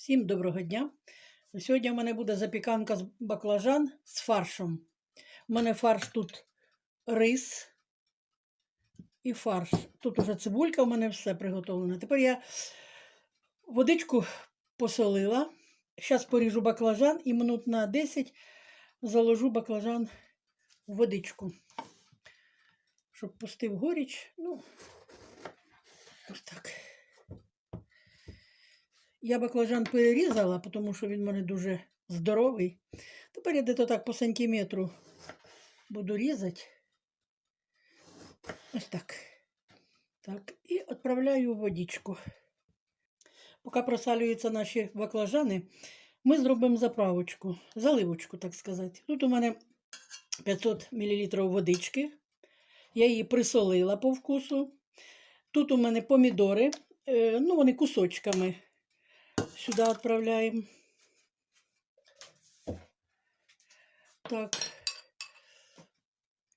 Всім доброго дня. Сьогодні в мене буде запіканка з баклажан з фаршем. У мене фарш тут рис і фарш. Тут уже цибулька, у мене все приготовлено. Тепер я водичку посолила. Зараз поріжу баклажан і минут на 10 заложу баклажан в водичку. Щоб пустив горіч. Ну, ось так. Я баклажан перерізала, тому що він в мене дуже здоровий. Тепер я десь так по сантиметру буду різати. Ось так. Так, і відправляю водичку. Поки просалюються наші баклажани, ми зробимо заправочку, заливочку, так сказати. Тут у мене 500 мл водички. Я її присолила по вкусу. Тут у мене помідори, е, ну вони кусочками сюди відправляємо. Так.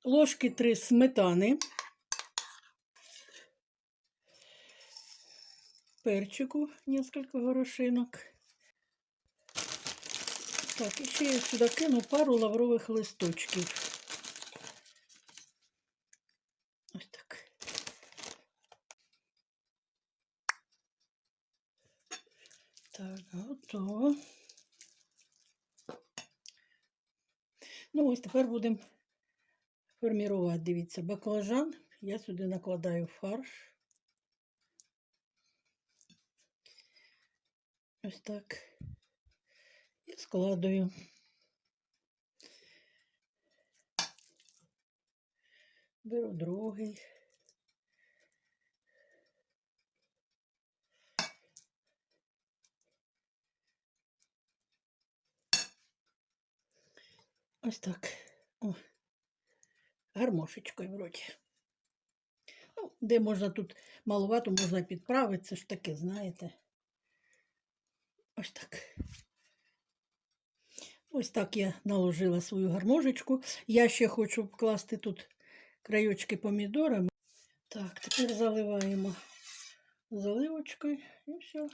Ложки три сметани. Перчику несколько горошинок. Так, і ще я сюди кину пару лаврових листочків. Ось так. Так, готово. Ну, ось тепер будемо формувати. Дивіться, баклажан. Я сюди накладаю фарш. Ось так. І складую. Беру другий. Ось так. О. Гармошечкою вроді. Ну, де можна тут малувато, можна підправити, це ж таке, знаєте. Ось так. Ось так я наложила свою гармошечку. Я ще хочу вкласти тут краючки помідорами. Так, тепер заливаємо заливочкою і все.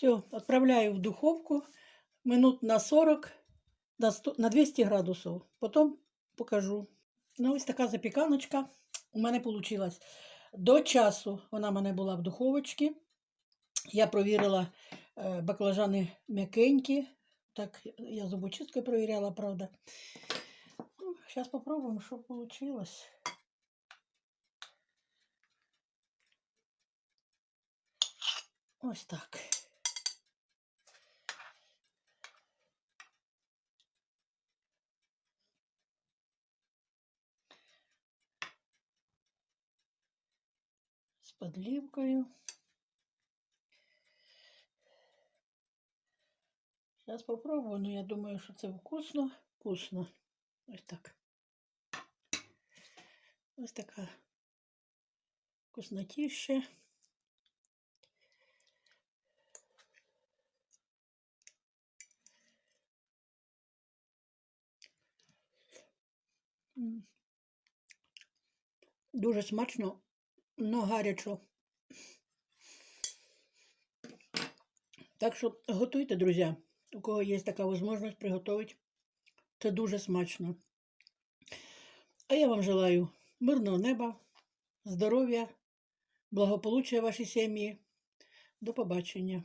Все, отправляю в духовку минут на 40, на, 100, на 200 градусів. Потім покажу. Ну, ось така запіканочка у мене вийшла. До часу вона в мене була в духовочці. Я провірила е, баклажани м'якенькі. Так, я зубочисткою провіряла, правда. Ну, зараз спробуємо, що вийшло. Ось так. З подливкою. Зараз попробую, но я думаю, що це вкусно, вкусно. Ось так. Ось така вкуснотіща. Дуже смачно, но гарячо. Так що готуйте, друзі, у кого є така можливість приготувати. Це дуже смачно. А я вам желаю мирного неба, здоров'я, благополуччя вашій сім'ї. До побачення.